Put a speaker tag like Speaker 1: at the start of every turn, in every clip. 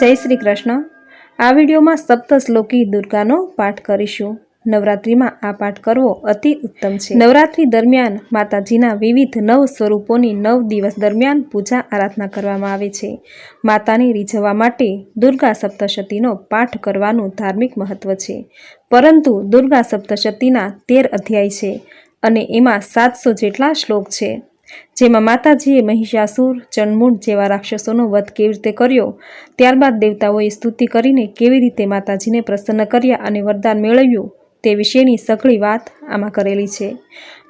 Speaker 1: જય શ્રી કૃષ્ણ. આ વિડીયોમાં સપ્તશ્લોકી દુર્ગાનો પાઠ કરીશું. નવરાત્રિમાં આ પાઠ કરવો અતિ ઉત્તમ છે. નવરાત્રિ દરમિયાન માતાજીના વિવિધ નવ સ્વરૂપોની નવ દિવસ દરમિયાન પૂજા આરાધના કરવામાં આવે છે. માતાને રીઝવવા માટે દુર્ગા સપ્તશતીનો પાઠ કરવાનું ધાર્મિક મહત્વ છે. પરંતુ દુર્ગા સપ્તશતીના તેર અધ્યાય છે અને એમાં સાતસો જેટલા શ્લોક છે. જેમાં માતાજીએ મહિષાસુર ચણમૂળ જેવા રાક્ષસોનો વધ કેવી રીતે કર્યો? ત્યારબાદ દેવતાઓએ સ્તુતિ કરીને કેવી રીતે માતાજીને પ્રસન્ન કર્યા અને વરદાન મેળવ્યું તે વિશેની સઘળી વાત આમાં કરેલી છે.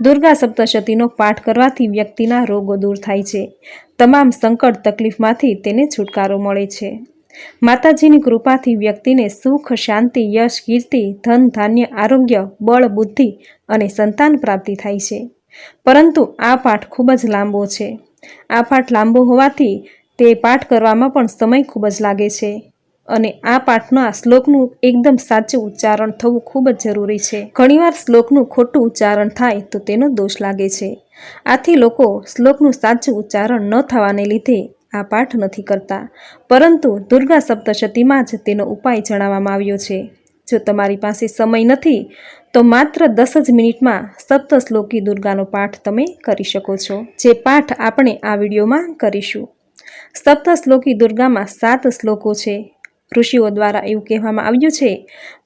Speaker 1: દુર્ગા સપ્તશતીનો પાઠ કરવાથી વ્યક્તિના રોગો દૂર થાય છે. તમામ સંકટ તકલીફમાંથી તેને છુટકારો મળે છે. માતાજીની કૃપાથી વ્યક્તિને સુખ, શાંતિ, યશ, કીર્તિ, ધન, ધાન્ય, આરોગ્ય, બળ, બુદ્ધિ અને સંતાન પ્રાપ્તિ થાય છે. પરંતુ આ પાઠ ખૂબ જ લાંબો છે. આ પાઠ લાંબો હોવાથી તે પાઠ કરવામાં પણ સમય ખૂબ જ લાગે છે અને આ પાઠના શ્લોકનું એકદમ સાચું ઉચ્ચારણ થવું ખૂબ જ જરૂરી છે. ઘણીવાર શ્લોકનું ખોટું ઉચ્ચારણ થાય તો તેનો દોષ લાગે છે. આથી લોકો શ્લોકનું સાચું ઉચ્ચારણ ન થવાને લીધે આ પાઠ નથી કરતા. પરંતુ દુર્ગા સપ્તશતીમાં જ તેનો ઉપાય જણાવવામાં આવ્યો છે. જો તમારી પાસે સમય નથી તો માત્ર દસ જ મિનિટમાં સપ્તશ્લોકી દુર્ગાનો પાઠ તમે કરી શકો છો, જે પાઠ આપણે આ વિડીયોમાં કરીશું. સપ્તશ્લોકી દુર્ગામાં સાત શ્લોકો છે. ઋષિઓ દ્વારા એવું કહેવામાં આવ્યું છે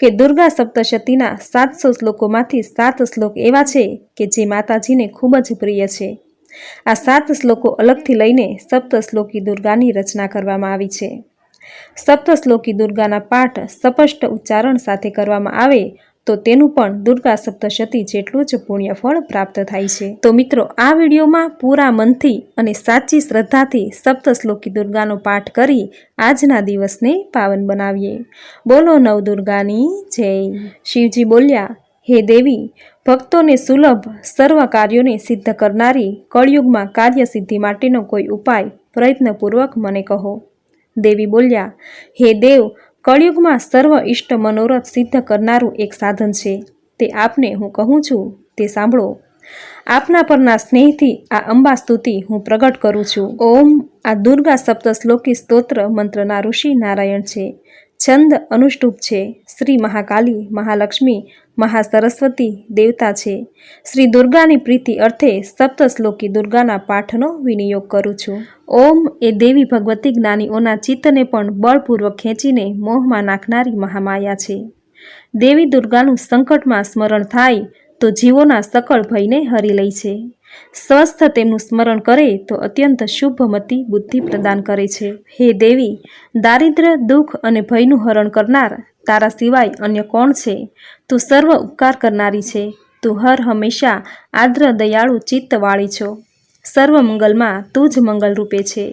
Speaker 1: કે દુર્ગા સપ્તશતીના સાતસો શ્લોકોમાંથી સાત શ્લોક એવા છે કે જે માતાજીને ખૂબ જ પ્રિય છે. આ સાત શ્લોકો અલગથી લઈને સપ્તશ્લોકી દુર્ગાની રચના કરવામાં આવી છે. સપ્તશ્લોકી દુર્ગાના પાઠ સ્પષ્ટ ઉચ્ચારણ સાથે કરવામાં આવે તો તેનું પણ દુર્ગા સપ્તશતી જેટલું જ પુણ્યફળ પ્રાપ્ત થાય છે. તો મિત્રો, આ વિડીયોમાં પૂરા મનથી અને સાચી શ્રદ્ધાથી સપ્તશ્લોકી દુર્ગાનો પાઠ કરી આજના દિવસને પાવન બનાવીએ. બોલો નવ દુર્ગાની જય. શિવજી બોલ્યા, હે દેવી, ભક્તોને સુલભ સર્વ કાર્યોને સિદ્ધ કરનારી કળયુગમાં કાર્ય સિદ્ધિ માટેનો કોઈ ઉપાય પ્રયત્નપૂર્વક મને કહો. દેવી બોલ્યા, હે દેવ કળિયુગમાં સર્વ ઇષ્ટ મનોરથ સિદ્ધ કરનારું એક સાધન છે. તે આપને હું કહું છું, તે સાંભળો. આપના પરના સ્નેહથી આ અંબા સ્તુતિ હું પ્રગટ કરું છું. ઓમ આ દુર્ગા સપ્તશ્લોકી સ્તોત્ર મંત્રના ઋષિ નારાયણ છે. છંદ અનુષ્ટુપ છે. શ્રી મહાકાલી, મહાલક્ષ્મી, મહાસરસ્વતી દેવતા છે. શ્રી દુર્ગાની પ્રીતિ અર્થે સપ્તશ્લોકી દુર્ગાના પાઠનો વિનિયોગ કરું છું. ઓમ એ દેવી ભગવતી જ્ઞાનીઓના ચિત્તને પણ બળપૂર્વક ખેંચીને મોહમાં નાખનારી મહામાયા છે. દેવી દુર્ગાનું સંકટમાં સ્મરણ થાય તો જીવોના સકળ ભયને હરી લે છે. સ્વસ્થ તેમનું સ્મરણ કરે તો અત્યંત શુભમતી બુદ્ધિ પ્રદાન કરે છે. હે દેવી દારિદ્ર દુઃખ અને ભયનું હરણ કરનાર તારા સિવાય અન્ય કોણ છે? તું સર્વ ઉપકાર કરનારી છે. તું હર હંમેશા આદ્ર દયાળુ ચિત્તવાળી છો. સર્વ મંગલમાં તું જ મંગલ રૂપે છે.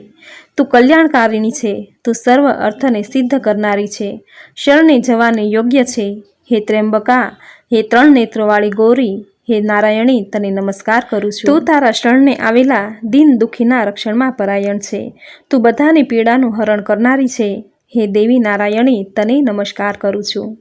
Speaker 1: તું કલ્યાણકારિણી છે. તું સર્વ અર્થને સિદ્ધ કરનારી છે. શરણે જવાને યોગ્ય છે. હે ત્રેમ્બકા હે ત્રણ નેત્રોવાળી ગૌરી હે નારાયણી, તને નમસ્કાર કરું છું. તું તારા શરણને આવેલા દિન દુઃખીના રક્ષણમાં પરાયણ છે. તું બધાની પીડાનું હરણ કરનારી છે. હે દેવી નારાયણી, તને નમસ્કાર કરું છું.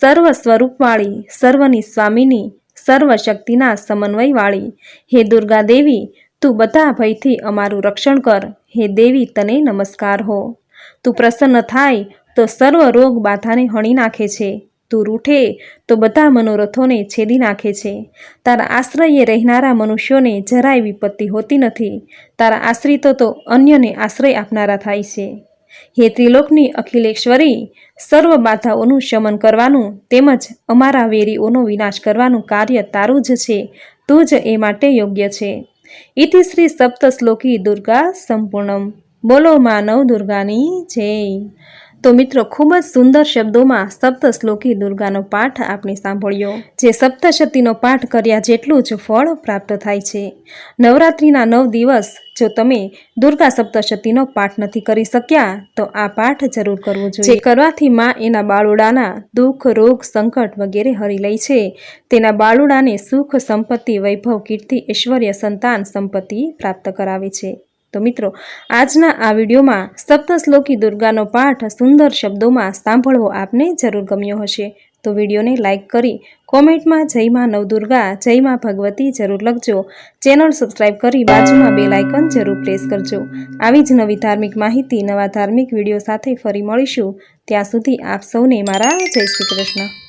Speaker 1: સર્વ સ્વરૂપવાળી, સર્વની સ્વામીની, સર્વ શક્તિના સમન્વયવાળી, હે દુર્ગા દેવી, તું બધા ભયથી અમારું રક્ષણ કર. હે દેવી, તને નમસ્કાર હો. તું પ્રસન્ન થાય તો સર્વ રોગ બાધાને હણી નાખે છે. તું રૂઠે તો બધા મનોરથોને છેદી નાખે છે. તારા આશ્રયે રહેનારા મનુષ્યોને જરાય વિપત્તિ હોતી નથી. તારા આશ્રિતો તો અન્યને આશ્રય આપનારા થાય છે. હે ત્રિલોકની અખિલેશ્વરી, સર્વ બાધાઓનું શમન કરવાનું તેમજ અમારા વેરીઓનો વિનાશ કરવાનું કાર્ય તારું જ છે. તું જ એ માટે યોગ્ય છે. ઇતિ શ્રી સપ્તશ્લોકી દુર્ગા સંપૂર્ણમ. બોલો માનવ દુર્ગાની જય. તો મિત્રો, ખૂબ જ સુંદર શબ્દોમાં સપ્તશ્લોકી દુર્ગાનો પાઠ આપણે સાંભળ્યો, જે સપ્તશતીનો પાઠ કર્યા જેટલું જ ફળ પ્રાપ્ત થાય છે. નવરાત્રિના નવ દિવસ, જો તમે દુર્ગા સપ્તશતીનો પાઠ નથી કરી શક્યા, તો આ પાઠ જરૂર કરવો જોઈએ. કરવાથી માં એના બાળુડાના દુઃખ, રોગ, સંકટ વગેરે હરી લે છે. તેના બાળુડાને સુખ, સંપત્તિ, વૈભવ, કીર્તિ, ઐશ્વર્ય, સંતાન, સંપત્તિ પ્રાપ્ત કરાવે છે. તો મિત્રો, આજના આ વિડીયોમાં સપ્તશ્લોકી દુર્ગાનો પાઠ સુંદર શબ્દોમાં સાંભળવો આપને જરૂર ગમ્યો હશે. તો વિડીયોને લાઇક કરી કોમેન્ટમાં જય માં નવદુર્ગા જય માં ભગવતી જરૂર લખજો. ચેનલ સબસ્ક્રાઇબ કરી બાજુમાં બે લાઇકન જરૂર પ્રેસ કરજો. આવી જ નવી ધાર્મિક માહિતી, નવા ધાર્મિક વીડિયો સાથે ફરી મળીશું. ત્યાં સુધી આપ સૌને મારા જય શ્રી કૃષ્ણ.